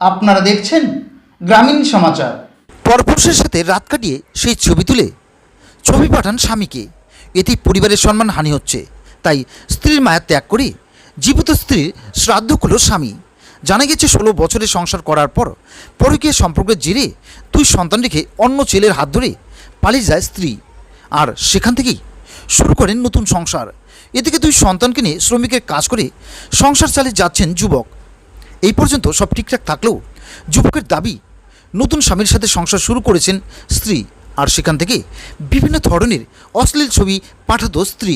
আপনারা দেখছেন গ্রামীণ সমাচার। পরপুরুষের সাথে রাত কাটিয়ে সেই ছবি তুলে। ছবি পাঠান স্বামীকে। এতেই পরিবারের সম্মান হানি হচ্ছে। তাই স্ত্রীর মায়া ত্যাগ করে জীবিত স্ত্রীর শ্রাদ্ধ করল স্বামী। জানা গেছে ষোলো বছরের সংসার করার পর পরকীয় সম্পর্কের জেরে দুই সন্তান রেখে অন্য ছেলের হাত ধরে পালিয়ে যায় স্ত্রী। আর সেখান থেকেই শুরু করেন নতুন সংসার। এদিকে দুই সন্তানকে নিয়ে শ্রমিকের কাজ করে সংসার চালিয়ে যাচ্ছেন যুবক। এই পর্যন্ত সব ঠিকঠাক থাকলেও যুবকের দাবি, নতুন স্বামীর সাথে সংসার শুরু করেছেন স্ত্রী আর সেখান থেকে বিভিন্ন ধরনের অশ্লীল ছবি পাঠাতো স্ত্রী।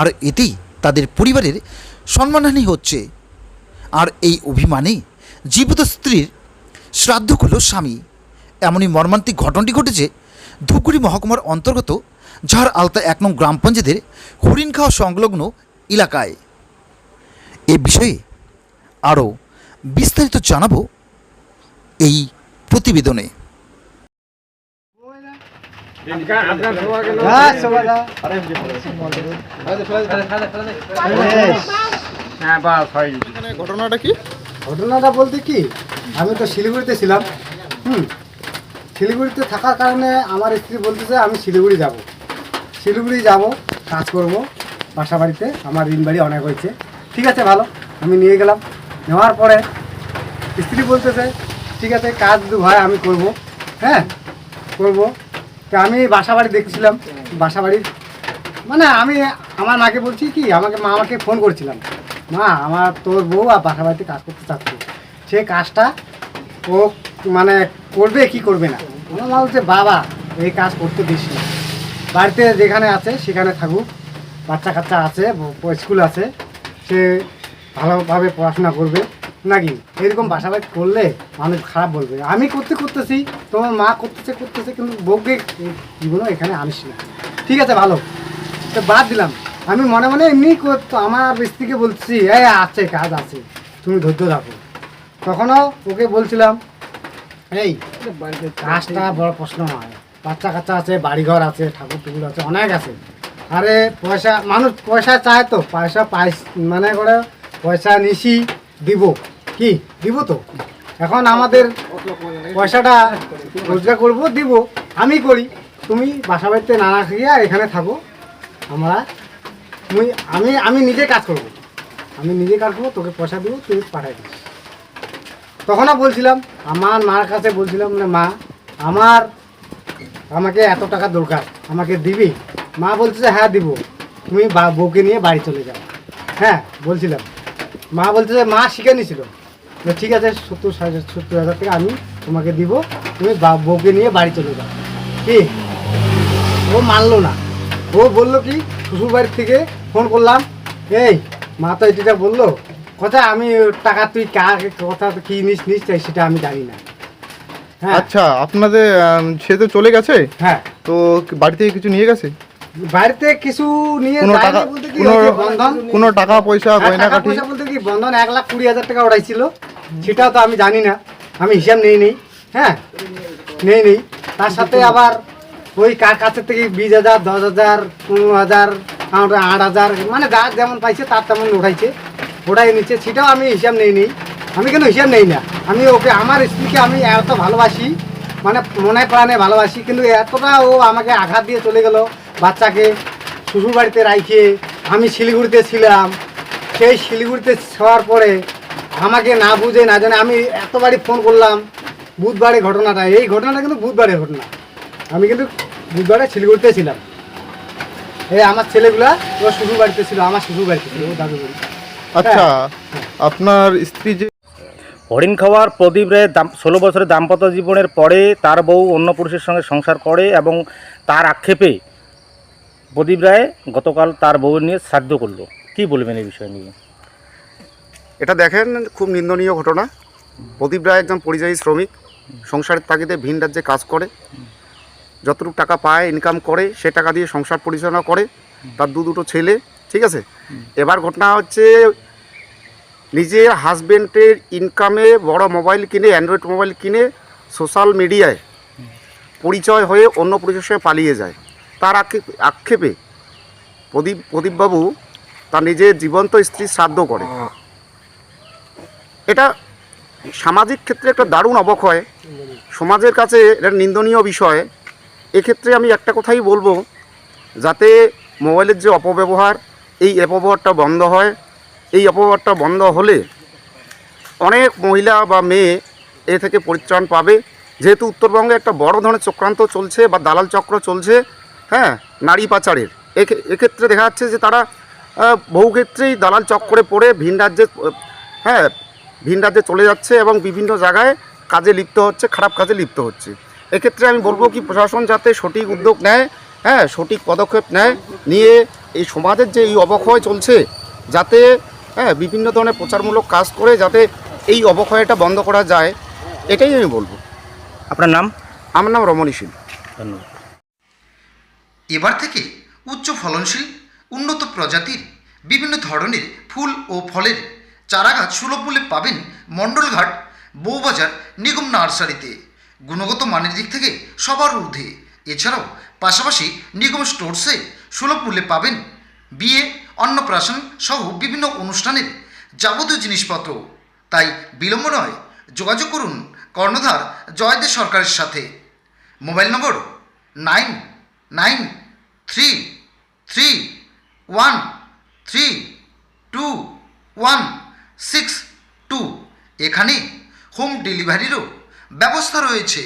আর এতেই তাদের পরিবারের সম্মানহানি হচ্ছে। আর এই অভিমানে জীবিত স্ত্রীর শ্রাদ্ধ করল স্বামী। এমনই মর্মান্তিক ঘটনাটি ঘটেছে ধুপগুড়ি মহকুমার অন্তর্গত ঝাড় আলতা এক নং গ্রাম পঞ্চায়েতের হরিণখাওয়া সংলগ্ন এলাকায়। এ বিষয়ে আরও বিস্তারিত জানাব এই প্রতিবেদনে। ঘটনাটা কি? ঘটনাটা বলতে কি আমি তো শিলিগুড়িতে ছিলাম হুম। শিলিগুড়িতে থাকার কারণে আমার স্ত্রী বলতেছে আমি শিলিগুড়ি যাব। শিলিগুড়ি যাব, কাজ করব, বাসা বাড়িতে, আমার ঋণ বাড়ি অনেক হয়েছে। ঠিক আছে, ভালো, আমি নিয়ে গেলাম। নেওয়ার পরে স্ত্রী বলতেছে, ঠিক আছে, কাজ দু ভাই, আমি করব। হ্যাঁ করব। তো আমি বাসা বাড়ি দেখছিলাম, বাসা বাড়ির। মানে আমি আমার মাকে বলছি কি, আমাকে, মা আমাকে ফোন করছিলাম। মা, আমার তোর বউ আর বাসা বাড়িতে কাজ করতে চাচ্ছে। সে কাজটা ও মানে করবে কি করবে না? আমার মা বলছে বাবা, এই কাজ করতে দিস না। বাড়িতে যেখানে আছে সেখানে থাকুক। বাচ্চা কাচ্চা আছে স্কুল আছে সে ভালোভাবে পড়াশোনা করবে নাকি? এরকম বাসা বাড়ি করলে মানুষ খারাপ বলবে। আমি করতে করতেছি তোমার মা করতেছে করতেছে কিন্তু বউকে জীবনও এখানে আনিস না। ঠিক আছে ভালো। তো বাদ দিলাম। আমি মনে মনে এমনি করতো আমার স্ত্রীকে বলছি এই আছে কাজ আছে তুমি ধৈর্য রাখো। তখনও ওকে বলছিলাম এই কাজটা বড় প্রশ্ন নয়। বাচ্চা কাচ্চা আছে, বাড়িঘর আছে ঠাকুর টুকুর আছে, অনেক আছে। আরে পয়সা, মানুষ পয়সা চায় তো, পয়সা পাই মানে করে পয়সা নিশি দিব। কি? দিব তো। এখন আমাদের পয়সাটা রোজগার করব, দিব। আমি করি। তুমি বাসা বাড়িতে না খাইয়া এখানে থাকো। আমরা, তুমি, আমি আমি নিজে কাজ করব। আমি নিজে কাজ করব, তোকে পয়সা দেবো, তুই পাঠাই দিস। তখনও বলছিলাম, আমার মার কাছে বলছিলাম না মা, আমার আমাকে এত টাকা দরকার, আমাকে দিবি? মা বলছে হ্যাঁ দিব। তুমি বউকে নিয়ে বাড়ি চলে যাও। হ্যাঁ বলছিলাম। মা বলছে যে, মা শিখে নিছিল। ঠিক আছে, সত্তর সত্তর হাজার টাকা আমি তোমাকে দিব। তুমি বউকে নিয়ে বাড়ি চলে যাও। কি? ও মানলো না। ও বলল কি, শ্বশুর বাড়ির থেকে ফোন করলাম। এই, মা তো এটা বলল। কথা আমি, টাকা তুই কার, কথা কি নিস নিস চাই সেটা আমি জানি না। আচ্ছা আপনাদের সে তো চলে গেছে? হ্যাঁ। তো বাড়ি থেকে কিছু নিয়ে গেছে? বাড়িতে কিছু নিয়ে কোনো যায়নি বলতে কি কোনো বন্ধন। কোনো টাকা পয়সা হ্যাঁ, গয়না কাঠি? পয়সা বলতে কি বন্ধন এক লাখ কুড়ি হাজার টাকা উঠাইছিল সেটাও তো আমি জানি না। আমি হিসাব নেই নেই। হ্যাঁ নেই নেই। তার সাথে আবার ওই কার কাছের থেকে বিশ হাজার দশ হাজার পনেরো হাজার আট হাজার মানে যার যেমন পাইছে তার তেমন উঠাইছে ওটাই নিচ্ছে সেটাও আমি হিসাব নেই নেই। আমি কেন হিসাব নেই না। আমি ওকে আমার স্ত্রীকে আমি এত ভালোবাসি মানে মনে প্রাণে ভালোবাসি কিন্তু এতটা ও আমাকে আঘাত দিয়ে চলে গেল বাচ্চাকে শ্বশুর বাড়িতে রাইখে। আমি শিলিগুড়িতে ছিলাম। সেই শিলিগুড়িতে ছোঁয়ার পরে আমাকে না বুঝে না জানে আমি এতবারই ফোন করলাম বুধবারে ঘটনাটা। এই ঘটনাটা কিন্তু বুধবারের ঘটনা। আমি কিন্তু বুধবারে শিলিগুড়িতে ছিলাম। এই আমার ছেলেগুলা ও শ্বশুর বাড়িতে ছিল আমার শ্বশুর বাড়িতে ছিল ও দাদু বাড়ি আচ্ছা আপনার স্ত্রী যে হরিণ খাওয়ার প্রদীপ রায় দাম, ষোলো বছরের দাম্পত্য জীবনের পরে তার বউ অন্য পুরুষের সঙ্গে সংসার করে এবং তার আক্ষেপে প্রদীপ রায় গতকাল তার বউ নিয়ে শ্রাদ্ধ করল। কি বলবেন এই বিষয় নিয়ে? এটা দেখেন, খুব নিন্দনীয় ঘটনা। প্রদীপ রায় একজন পরিযায়ী শ্রমিক। সংসারের তাগিদে ভিন রাজ্যে কাজ করে। যতটুকু টাকা পায় ইনকাম করে, সে টাকা দিয়ে সংসার পরিচালনা করে। তার দু দুটো ছেলে, ঠিক আছে? এবার ঘটনা হচ্ছে নিজের হাজবেন্ডের ইনকামে বড় মোবাইল কিনে অ্যান্ড্রয়েড মোবাইল কিনে সোশ্যাল মিডিয়ায় পরিচয় হয়ে অন্য পুরুষের সঙ্গে পালিয়ে যায়। তার আক্ষেপ আক্ষেপে প্রদীপ, প্রদীপবাবু তার নিজের জীবন্ত স্ত্রী শ্রাদ্ধ করে। এটা সামাজিক ক্ষেত্রে একটা দারুণ অবক্ষয়। সমাজের কাছে এটা নিন্দনীয় বিষয়। এক্ষেত্রে আমি একটা কথাই বলব, যাতে মোবাইলের যে অপব্যবহার, এই অপব্যবহারটা বন্ধ হয়। এই অপব্যবহারটা বন্ধ হলে অনেক মহিলা বা মেয়ে এ থেকে পরিত্রাণ পাবে। যেহেতু উত্তরবঙ্গে একটা বড় ধরনের চক্রান্ত চলছে বা দালাল চক্র চলছে হ্যাঁ নারী পাচারের। এক্ষে- এক্ষেত্রে দেখা যাচ্ছে যে তারা বহু ক্ষেত্রেই দালাল চক্করে পড়ে, ভিন রাজ্যে হ্যাঁ ভিন রাজ্যে চলে যাচ্ছে এবং বিভিন্ন জায়গায় কাজে লিপ্ত হচ্ছে, খারাপ কাজে লিপ্ত হচ্ছে। এক্ষেত্রে আমি বলব কি, প্রশাসন যাতে সঠিক উদ্যোগ নেয় হ্যাঁ সঠিক পদক্ষেপ নেয়, নিয়ে এই সমাজের যে এই অবক্ষয় চলছে, যাতে হ্যাঁ বিভিন্ন ধরনের প্রচারমূলক কাজ করে যাতে এই অবক্ষয়টা বন্ধ করা যায় এটাই আমি বলব। আপনার নাম? আমার নাম রমণী শীল। ধন্যবাদ। এবার থেকে উচ্চ ফলনশীল উন্নত প্রজাতির বিভিন্ন ধরনের ফুল ও ফলের চারাগাছ সুলভ মূল্যে পাবেন মণ্ডলঘাট বউবাজার নিগম নার্সারিতে। গুণগত মানের দিক থেকে সবার ঊর্ধ্বে। এছাড়াও পাশাপাশি নিগম স্টোরসে সুলভ মূল্যে পাবেন বিয়ে অন্নপ্রাশন সহ বিভিন্ন অনুষ্ঠানের যাবতীয় জিনিসপত্র। তাই বিলম্ব নয়, যোগাযোগ করুন কর্ণধার জয়দেব সরকারের সাথে। Mobile number nine nine three three one three two one six two. এখানে হোম ডেলিভারিরও ব্যবস্থা রয়েছে।